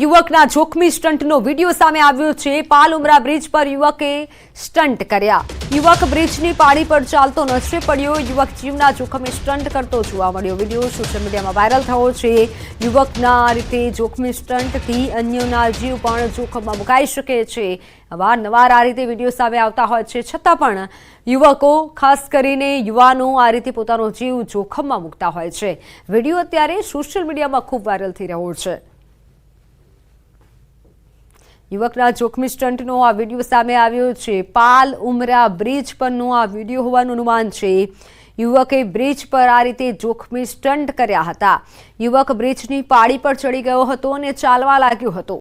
યુવકના જોખમી સ્ટંટનો વીડિયો સામે આવ્યો છે. પાલ ઉમરા બ્રિજ પર યુવકે સ્ટંટ કર્યા. યુવક બ્રિજની પાળી પર ચાલતો નજરે પડ્યો. યુવક જીવના જોખમે સ્ટંટ કરતો જોવા મળ્યો. વીડિયો સોશિયલ મીડિયામાં વાયરલ થયો છે. યુવકના આ રીતે જોખમી સ્ટંટથી અન્યોના જીવ પણ જોખમમાં મુકાઈ શકે છે. અવારનવાર આ રીતે વીડિયો સામે આવતા હોય છે. છતાં પણ યુવકો, ખાસ કરીને યુવાનો, આ રીતે પોતાનો જીવ જોખમમાં મૂકતા હોય છે. વીડિયો અત્યારે સોશિયલ મીડિયામાં ખૂબ વાયરલ થઈ રહ્યો છે. યુવકના જોખમી સ્ટન્ટનો આ વીડિયો સામે આવ્યો છે. પાલ ઉમરા બ્રિજ પરનો આ વીડિયો હોવાનું અનુમાન છે. યુવકે બ્રિજ પર આ રીતે જોખમી સ્ટન્ટ કર્યા હતા. યુવક બ્રિજની પાળી પર ચડી ગયો હતો અને ચાલવા લાગ્યો હતો.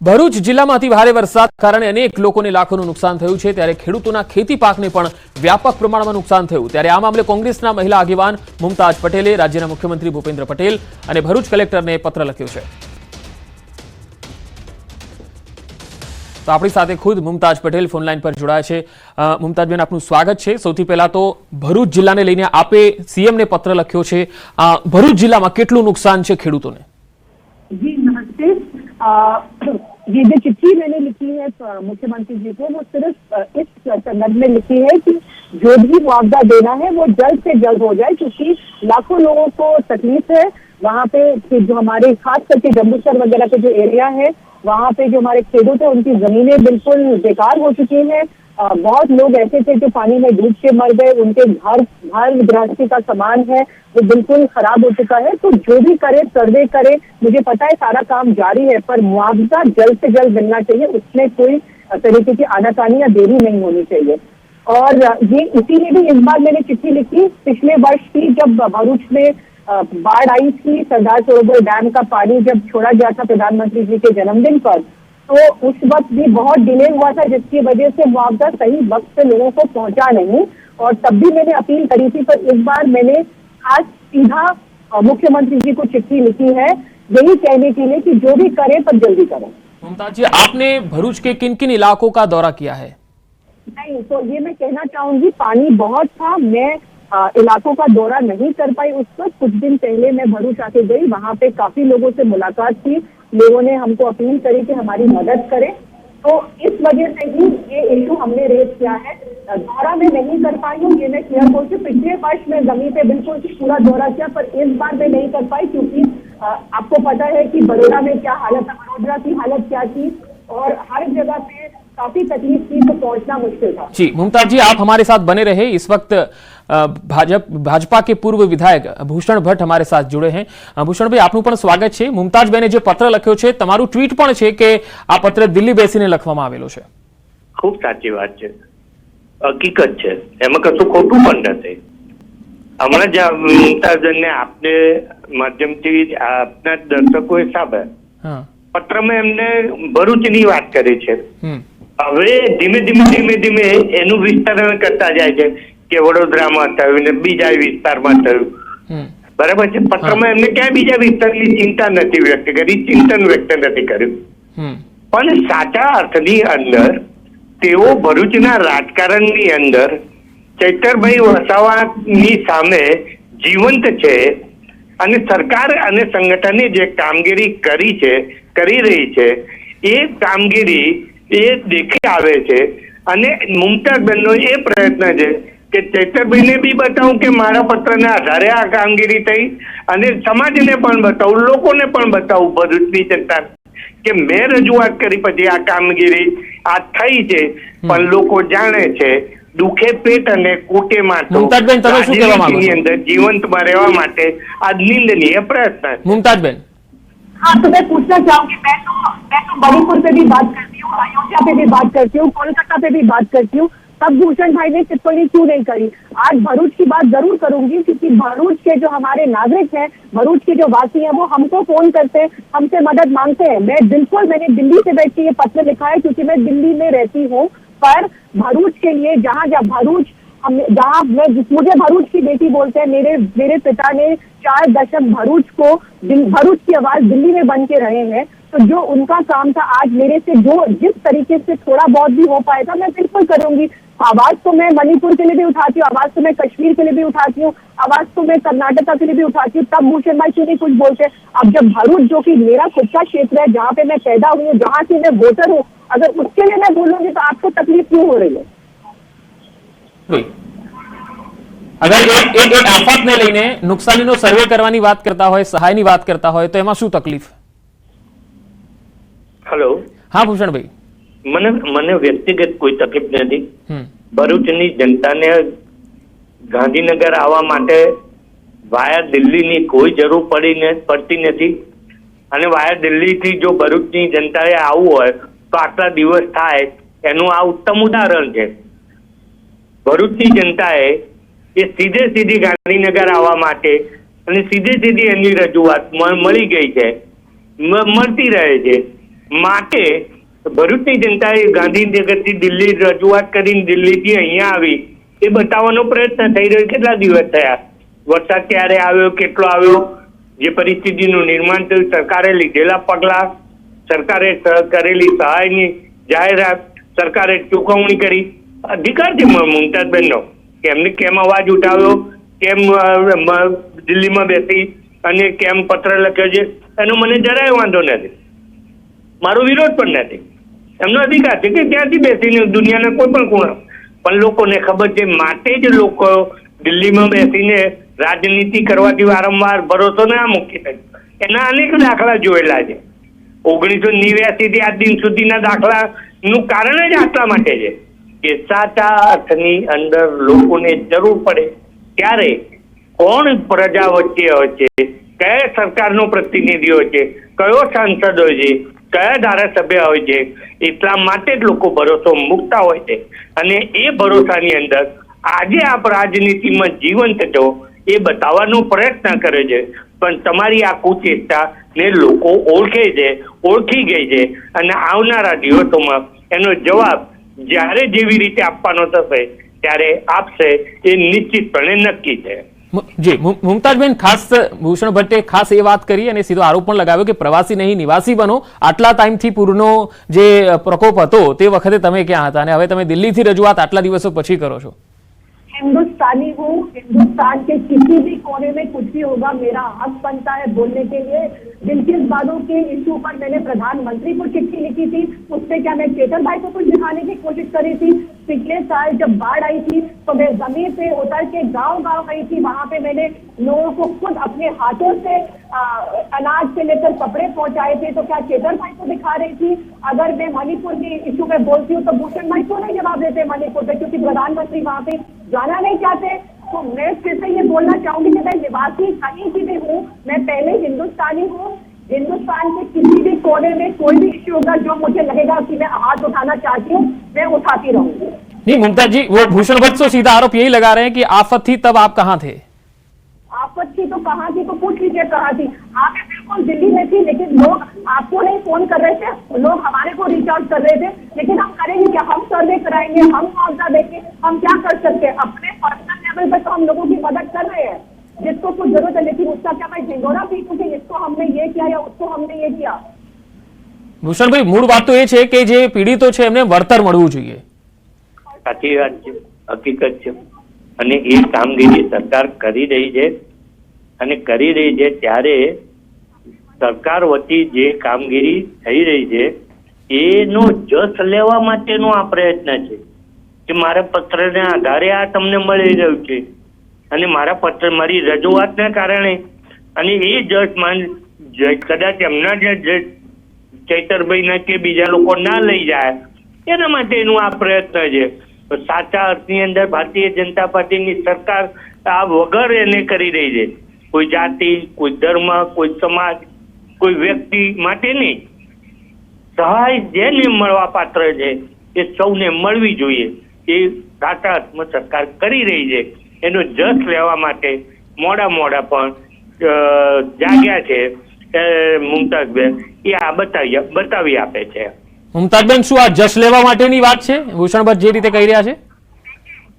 ભરૂચ જિલ્લામાંથી ભારે વરસાદ કારણે અનેક લોકોને લાખોનું નુકસાન થયું છે. ત્યારે ખેડૂતોના ખેતી પાકને પણ વ્યાપક પ્રમાણમાં નુકસાન થયું. ત્યારે આ મામલે કોંગ્રેસના મહિલા આગેવાન મુમતાજ પટેલે, રાજ્યના મુખ્યમંત્રી ભૂપેન્દ્ર પટેલ અને ભરૂચ કલેક્ટરને પત્ર લખ્યો છે. તો આપણી સાથે ખુદ મુમતાજ પટેલ ફોનલાઈન પર જોડાયા છે અ, મુમતાજબેન આપનું સ્વાગત છે સૌથી પહેલા તો ભરૂચ જિલ્લાને લઈને આપે સીએમને પત્ર લખ્યો છે અ, ભરૂચ જિલ્લામાં કેટલું નુકસાન છે ખેડૂતોને जी नमस्ते आ, ये जो चिट्ठी मैंने लिखी है अ, मुख्यमंत्री जी को वो सिर्फ अ, इस संदर्भ में लिखी है कि जो भी मुआवजा देना है वो जल्द से जल्द हो जाए क्योंकि लाखों लोगों को तकलीफ है वहाँ पे जो हमारे, खास करके जम्बूसर वगैरह के जो एरिया है, वहाँ पे जो हमारे खेडूत है, उनकी जमीनें बिल्कुल बेकार हो चुकी हैं। बहुत लोग ऐसे थे जो पानी में डूब के मर गए, उनके घर घर गृहस्थी का सामान है, वो बिल्कुल खराब हो चुका है। तो जो भी करे, सर्वे करे। मुझे पता है सारा काम जारी है, पर मुआवजा जल्द से जल्द मिलना चाहिए। उसमें कोई तरीके की आनाकानी या देरी नहीं होनी चाहिए। और ये इसीलिए भी इस बार मैंने चिट्ठी लिखी, पिछले वर्ष की जब भरूच में बाढ़ आई थी, सरदार सरोवर डैम का पानी जब छोड़ा गया था प्रधानमंत्री जी के जन्मदिन पर तो उस वक्त भी बहुत डिले हुआ था, जिसकी वजह से मुआवजा सही वक्त से लोगों को पहुँचा नहीं। और तब भी मैंने अपील करी थी पर इस बार मैंने आज सीधा मुख्यमंत्री जी को चिट्ठी लिखी है, यही कहने के लिए कि जो भी करे पर जल्दी करें। मुमताज़ जी, आपने भरूच के किन किन इलाकों का दौरा किया है? नहीं तो ये मैं कहना चाहूँगी पानी बहुत था मैं अ, इलाकों का दौरा नहीं कर पाई उस वक्त। कुछ दिन पहले मैं भरूच आके गई वहाँ पे काफ़ी लोगों से मुलाकात की लोगों ने हमको अपील करी कि हमारी मदद करें। तो इस वजह से ही ये इशू हमने रेज किया है। दौरा मैं नहीं कर पाई हूँ ये मैं क्लियर बोल कि पिछले वर्ष मैं ज़मीन पे बिल्कुल पूरा दौरा किया पर इस बार मैं नहीं कर पाई क्योंकि आपको पता है कि बड़ोड़ा में क्या हालत है वडोदरा की हालत क्या थी और हर जगह पे काफी तकलीफ थी तो पहुंचना मुश्किल था जी मुमताज जी आप हमारे साथ बने रहे इस वक्त अ, ભાજપ ભાજપા કે પૂર્વ વિધાયક ભૂષણ ભટ્ટ અમારે સાથ જોડે हैं અ, ભૂષણભાઈ આપનું પણ સ્વાગત છે મુમતાજબેને જે પત્ર લખ્યો છે તમારું ટ્વીટ પણ છે કે આ પત્ર દિલ્હી બેસીને લખવામાં આવેલો છે ખૂબ સાચી વાત છે હકીકત છે એમાં કશું ખોટું પણ નથી હમણાં જ આ મુમતાઝને આપને માધ્યમથી આપના દર્શકોએ સાંભળ્યા હા પત્રમાં એમને ભરૂચની વાત કરી છે હમ હવે ધીમે ધીમે ધીમે ધીમે એનું વિસ્તરણ કરતા જાય છે કે વડોદરામાં થયું ને બીજા વિસ્તારમાં થયું. બરાબર છે? પત્રમાં એમને ક્યાંય બીજા વિસ્તારની ચિંતા નથી વ્યક્ત કરી ચિંતન વ્યક્ત નથી કર્યું. પણ સાચા અર્થની અંદર તેઓ ભરૂચના રાજકારણની અંદર ચૈતરભાઈ વસાવાની સામે જીવંત છે અને સરકાર અને સંગઠને જે કામગીરી કરી છે કરી રહી છે એ કામગીરી એ દેખી આવે છે. અને મુમતાઝબેનનો એ પ્રયત્ન છે કે ચૈતરભાઈને બી બતાવું કે મારા પત્રના આધારે આ કામગીરી થઈ. અને સમાજને પણ બતાવું લોકોને પણ બતાવું ભરૂચની જનતા કે મેં રજૂઆત કરી પછી આ કામગીરી આ થઈ છે. પણ લોકો જાણે છે દુખે પેટ અને કુટે માટે મુમતાઝબેન, તમે શું કહેવા માંગો છો? અંદર જીવંતમાં રહેવા માટે આ નિંદનીય પ્રયત્ન છે. મુમતાજબેન. हाँ तो मैं पूछना चाहूँगी, मैं तो मैं तो मणिपुर पे भी बात करती हूँ, अयोध्या पे भी बात करती हूँ, कोलकाता पे भी बात करती हूँ। तब भूषण भाई ने टिप्पणी क्यों नहीं करी? आज भरूच की बात ज़रूर करूँगी, क्योंकि भरूच के जो हमारे नागरिक हैं, भरूच के जो वासी हैं, वो हमको फ़ोन करते हैं, हमसे मदद मांगते हैं। मैं बिल्कुल, मैंने दिल्ली से बैठ के ये पत्र लिखा है, क्योंकि मैं दिल्ली में रहती हूँ, पर भरूच के लिए, जहाँ जहाँ भरूच जहाँ मैं जिस- मुझे भरूच की बेटी बोलते हैं। मेरे मेरे पिता ने चार दशक भरूच को भरूच की आवाज़ दिल्ली में बन के रहे हैं। तो जो उनका काम था, आज मेरे से जो जिस तरीके से थोड़ा बहुत भी हो पाएगा मैं बिल्कुल करूँगी। आवाज़ तो मैं मणिपुर के लिए भी उठाती हूँ, आवाज़ तो मैं कश्मीर के लिए भी उठाती हूँ, आवाज़ तो मैं कर्नाटका के लिए भी उठाती हूँ। तब भूषण भाई नहीं कुछ बोलते? अब जब भरूच, जो कि मेरा खुद का क्षेत्र है, जहाँ पे मैं पैदा हुई हूँ, जहाँ की मैं वोटर हूँ, अगर उसके लिए मैं बोलूँगी तो आपको तकलीफ़ क्यों हो रही है? અગર એક એક એક આફતને લઈને નુકસાનીનો સર્વે કરવાની વાત કરતા હોય સહાયની વાત કરતા હોય તો એમાં શું તકલીફ? હેલો હા ભૂષણભાઈ. મને મને વ્યક્તિગત કોઈ તકલીફ નથી. ભરૂચની જનતાને ગાંધીનગર આવવા માટે વાયા દિલ્હીની કોઈ જરૂર પડી પડતી નથી. અને વાયા દિલ્હીથી જો ભરૂચની જનતાએ આવવું હોય તો આટલા દિવસ થાય. એનું આ ઉત્તમ ઉદાહરણ છે. ભરૂચની જનતાએ એ સીધે સીધી ગાંધીનગર આવવા માટે અને સીધે સીધી એની રજૂઆત મળી ગઈ છે. મળતી રહે છે. માટે ભરૂચની જનતાએ ગાંધીનગરથી દિલ્હી રજૂઆત કરીને દિલ્હીથી અહીંયા આવી એ બતાવવાનો પ્રયત્ન થઈ રહ્યો કેટલા દિવસ થયા? વરસાદ ક્યારે આવ્યો, કેટલો આવ્યો? જે પરિસ્થિતિનું નિર્માણ થયું, સરકારે લીધેલા પગલા, સરકારે કરેલી સહાયની જાહેરાત, સરકારે ચૂકવણી કરી. અધિકાર છે મ- મુમતાઝબેનનો કે એમને કેમ અવાજ ઉઠાવ્યો? કેમ દિલ્હીમાં બેસી? અને કેમ પત્ર લખ્યો છે? એનો મને જરાય વાંધો નથી. મારો વિરોધ પણ નથી. એમનો અધિકાર છે કે ત્યાંથી બેસીને દુનિયાના કોઈ પણ ખૂણા. પણ લોકોને ખબર છે, માટે જ લોકો દિલ્હીમાં બેસીને રાજનીતિ કરવાથી વારંવાર ભરોસો ના મૂકી શકે. એના અનેક દાખલા જોયેલા છે. ઓગણીસો નેવ્યાસી થી આજ દિન સુધીના દાખલા નું કારણ જ આટલા માટે છે. કે સાચા અર્થની અંદર લોકોને જરૂર પડે ત્યારે કોણ પ્રજા વચ્ચે હોય કયા સરકારનો પ્રતિનિધિ હોય છે? કયો સાંસદ હોય છે? કયા ધારાસભ્ય હોય છે? એટલા માટે જ લોકો ભરોસો મૂકતા હોય છે. અને એ ભરોસાની અંદર આજે આપ રાજનીતિમાં જીવંત છો એ બતાવવાનો પ્રયત્ન કરે છે. પણ તમારી આ કુચેષ્ટા ને લોકો ઓળખે છે, ઓળખી ગઈ છે. અને આવનારા દિવસોમાં એનો જવાબ જ્યારે જેવી રીતે આપવાનો થશે ત્યારે આપશે એ નિશ્ચિતપણે નક્કી છે મુ- જી મુ- મુમતાજબેન ખાસ ભૂષણ ભટ્ટે ખાસ એ વાત કરી અને સીધો આરોપ પણ લગાવ્યો કે પ્રવાસી નહીં નિવાસી બનો આટલા ટાઈમથી પૂરનો જે પ્રકોપ હતો તે વખતે તમે ક્યાં હતા અને હવે તમે દિલ્હીથી રજૂઆત આટલા દિવસો પછી કરો છો हिंदुस्तानी हूँ हिंदुस्तान के किसी भी कोने में कुछ भी होगा मेरा हक बनता है बोलने के लिए जिन किस बातों के इशू पर मैंने प्रधानमंत्री को चिट्ठी लिखी थी, उससे क्या मैं चेतन भाई को कुछ दिखाने की कोशिश करी थी? पिछले साल जब बाढ़ आई थी तो मैं ज़मीन पे उतर के गाँव गाँव गई थी। वहाँ पे मैंने लोगों को खुद अपने हाथों से अनाज से लेकर कपड़े पहुँचाए थे। तो क्या चेतन भाई को दिखा रही थी? अगर मैं मणिपुर के इशू में बोलती हूँ तो भूषण भाई क्यों नहीं जवाब देते मणिपुर पे? क्योंकि प्रधानमंत्री वहाँ पे जाना नहीं चाहते। तो मैं फिर से ये बोलना चाहूँगी कि मैं निवासी कहीं की भी हूँ। मैं पहले हिंदुस्तानी हूँ। हिंदुस्तान के किसी भी कोने में कोई भी इश्यू होगा जो मुझे लगेगा कि मैं हाथ उठाना चाहती हूँ मैं उठाती रहूँगी। नहीं मुमताज़ जी वो भूषण भट्ट तो सीधा आरोप यही लगा रहे हैं कि आफत थी तब आप कहाँ थे? आफत थी तो कहाँ थी? तो पूछ लीजिए कहाँ थी? मैं बिल्कुल दिल्ली में थी लेकिन लोग आपको नहीं फ़ोन कर रहे थे। लोग हमारे को रीच आउट कर रहे थे। लेकिन हम करेंगे क्या? हम सर्वे कराएँगे हम मुआवजा देंगे हम क्या कर सकते हैं? अपने पर्सनल लेवल पर तो हम लोगों की मदद कर रहे हैं जिसको कुछ जरूरत है लेकिन उसका क्या मैं झिंगोरा पीटूं कि इसको हमने ये किया या उसको हमने ये किया ભૂષણભાઈ મૂળ વાત તો એ છે કે જે પીડિતો છે એમને વળતર મળવું જોઈએ સાચી વાત છે હકીકત છે અને એ કામગીરી સરકાર કરી રહી છે અને કરી રહી છે ત્યારે સરકાર વતી જે કામગીરી થઈ રહી છે એનો જસ લેવા માટેનો આ પ્રયત્ન છે કે મારા પત્રને આધારે આ તમને મળી રહ્યું છે. અને મારા પત્ર, મારી રજૂઆતના કારણે અને એ જજ માન કદાચ એમના જે જજ ચૈતરભાઈ કે બીજા લોકો ના લઈ જાય, એના માટેનું આ પ્રયત્ન છે. સાચા અર્થની અંદર ભારતીય જનતા પાર્ટીની સરકાર આ વગર એને કરી રહી છે. કોઈ જાતિ, કોઈ ધર્મ, કોઈ સમાજ, કોઈ વ્યક્તિ માટે નહીં સહાય જેને મળવા પાત્ર છે, એ સૌને મળવી જોઈએ. એ સાચા અર્થમાં સરકાર કરી રહી છે એનો જસ લેવા માટે મોડા મોડા પણ અ, જાગ્યા છે એ મુમતાઝબેન એ આ બતાવી બતાવી આપે છે મુમતાજબેન શું આ જશ લેવા માટેની વાત છે ભૂષણ ભટ્ટ જે રીતે કહી રહ્યા છે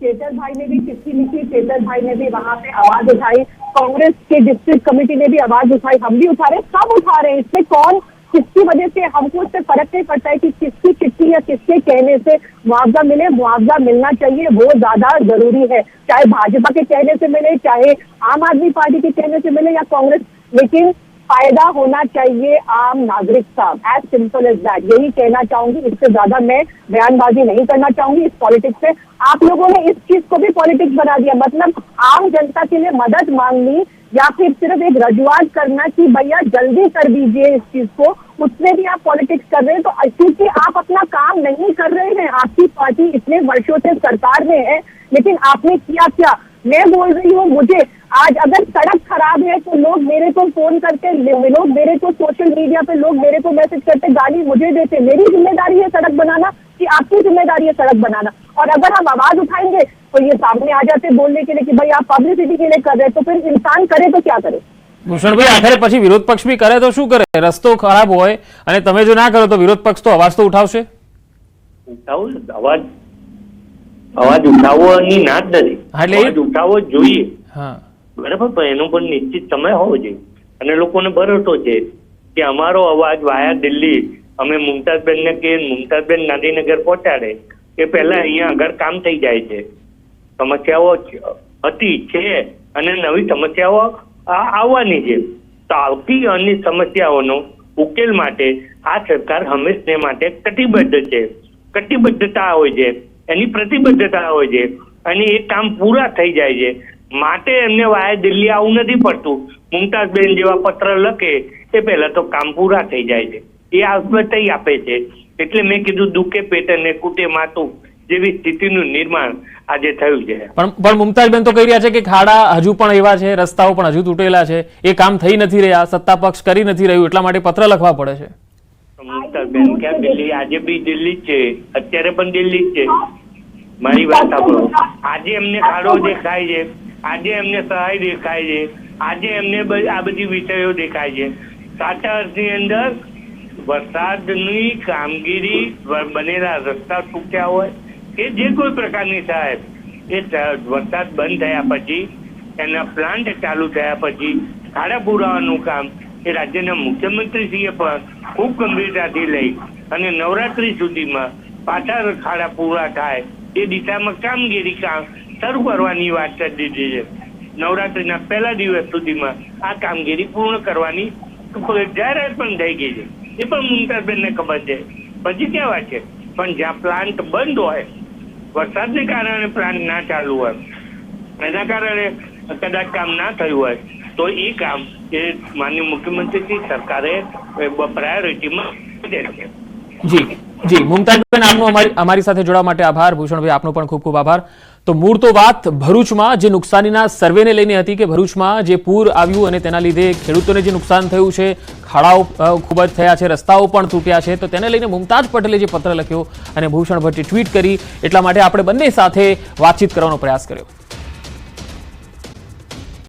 चेतर भाई ने भी चिट्ठी लिखी चेतर भाई ने भी वहां पे आवाज उठाई कांग्रेस के डिस्ट्रिक्ट कमेटी ने भी आवाज उठाई हम भी उठा रहे हैं, सब उठा रहे हैं इसमें कौन किसकी वजह से हमको इससे फ़र्क नहीं पड़ता है कि किसकी चिट्ठी या किसके कहने से मुआवजा मिले, मुआवजा मिलना चाहिए, वो ज़्यादा ज़रूरी है। चाहे भाजपा के कहने से मिले, चाहे आम आदमी पार्टी के कहने से मिले या कांग्रेस, लेकिन फ़ायदा होना चाहिए आम नागरिक का। एज सिंपल एज दैट यही कहना चाहूँगी, इससे ज़्यादा मैं बयानबाजी नहीं करना चाहूँगी इस पॉलिटिक्स से। आप लोगों ने इस चीज़ को भी पॉलिटिक्स बना दिया। मतलब आम जनता के लिए मदद मांगनी या फिर सिर्फ़ एक रजुआत करना कि भैया जल्दी कर दीजिए इस चीज़ को उसमें भी आप पॉलिटिक्स कर रहे हैं तो क्योंकि आप अपना काम नहीं कर रहे हैं, आपकी पार्टी इतने वर्षों से सरकार में है, लेकिन आपने किया क्या? मैं बोल रही हूँ, मुझे आज अगर सड़क खराब है तो लोग मेरे को फ़ोन करते लोग मेरे को सोशल मीडिया पे, लोग मेरे को मैसेज करते, गाली मुझे देते। मेरी ज़िम्मेदारी है सड़क बनाना, कि आपकी ज़िम्मेदारी है सड़क बनाना। और अगर हम आवाज़ उठाएँगे तो ये सामने आ जाते बोलने के लिए कि भाई आप पब्लिसिटी के लिए कर रहे तो फिर इंसान करे तो क्या करे? ભૂષણભાઈ આખરે પછી વિરોધ પક્ષ બી કરે તો શું કરે? રસ્તો ખરાબ હોય અને તમે જો ના કરો તો વિરોધ પક્ષ તો અવાજ તો ઉઠાવશે? અવાજ અવાજ ઉઠાવવાની ના જ નથી. અવાજ ઉઠાવવો જોઈએ. બરાબર પણ એનો પણ નિશ્ચિત સમય હોવો જોઈએ. અને લોકોને ભરોસો છે કે અમારો અવાજ વાયા દિલ્હી અમે મુમતાઝબેનને કે મુમતાઝબેન ગાંધીનગર પહોંચાડે એ પહેલા અહીંયા આગળ કામ થઈ જાય છે. સમસ્યાઓ હતી છે અને નવી સમસ્યાઓ આવવાની છે તો આવતી અન્ય સમસ્યાઓનો ઉકેલ માટે આ સરકાર હંમેશને માટે કટિબદ્ધ છે. કટિબદ્ધતા હોય છે, એની પ્રતિબદ્ધતા હોય છે, અને એ કામ પૂરા થઈ જાય છે. માટે એમને વાયા દિલ્હી આવું નથી પડતું. મુમતાઝબેન જેવા પત્ર લખે એ પહેલા તો કામ પૂરા થઈ જાય છે. એ આત્મતય આપે છે. એટલે મેં કીધું દુઃખે પેટ અને કુટે માતું જેવી સ્થિતિનું નિર્માણ આજે થયું છે. પણ પણ મુમતાજબેન તો કહી રહ્યા છે કે ખાડા હજુ પણ એવા છે રસ્તાઓ પણ હજુ તૂટેલા છે એ કામ થઈ નથી રહ્યા સત્તા પક્ષ કરી નથી રહ્યું એટલા માટે પત્ર લખવા પડે છે. મુમતાજબેન ક્યાં દિલ્હી? આજે બી દિલ્હી છે. અત્યારે પણ દિલ્હી છે. મારી વાત સાંભળો. આજે એમને ખાડો દેખાય છે આજે એમને સહાય દેખાય છે આજે એમને આ બધી વિષયો દેખાય છે. સાચા અર્થની અંદર વરસાદની કામગીરી બનેલા રસ્તા તૂટ્યા હોય કે જે કોઈ પ્રકારની સાહેબ, એ વરસાદ બંધ થયા પછી, એના પ્લાન્ટ ચાલુ થયા પછી, ખાડા પુરાવાનું કામ એ રાજ્યના મુખ્યમંત્રીશ્રીએ પણ ખૂબ ગંભીરતાથી લઈ અને નવરાત્રી સુધીમાં પાછા ખાડા પૂરા થાય એ દિશામાં કામગીરી કામ શરૂ કરવાની વાત કરી દીધી છે. નવરાત્રીના પહેલા દિવસ સુધીમાં આ કામગીરી પૂર્ણ કરવાની જાહેરાત પણ થઈ ગઈ છે. એ પણ મુમતાઝબેનને ખબર છે. પછી ક્યાં વાત છે? પણ જ્યાં પ્લાન્ટ બંધ હોય વરસાદને કારણે પ્લાન્ટ ના ચાલુ હોય. એના કારણે કદાચ કામ ના થયું હોય, તો એ કામ એ માનનીય મુખ્યમંત્રીશ્રી સરકારે પ્રાયોરિટીમાં છે. જી જી. મુમતાજબેન આપનો અમારી સાથે જોડવા માટે આભાર. ભૂષણભાઈ, આપનો પણ ખૂબ ખૂબ આભાર. તો મૂળ તો વાત ભરૂચમાં જે નુકસાનીના સર્વેને લઈને હતી કે ભરૂચમાં જે પૂર આવ્યું અને તેના લીધે ખેડૂતોને જે નુકસાન થયું છે, ખાડાઓ ખૂબ જ થયા છે, રસ્તાઓ પણ તૂટ્યા છે, તો તેને લઈને મુમતાજ પટેલે જે પત્ર લખ્યો અને ભૂષણ ભટ્ટે ટ્વીટ કરી, એટલા માટે આપણે બંને સાથે વાતચીત કરવાનો પ્રયાસ કર્યો.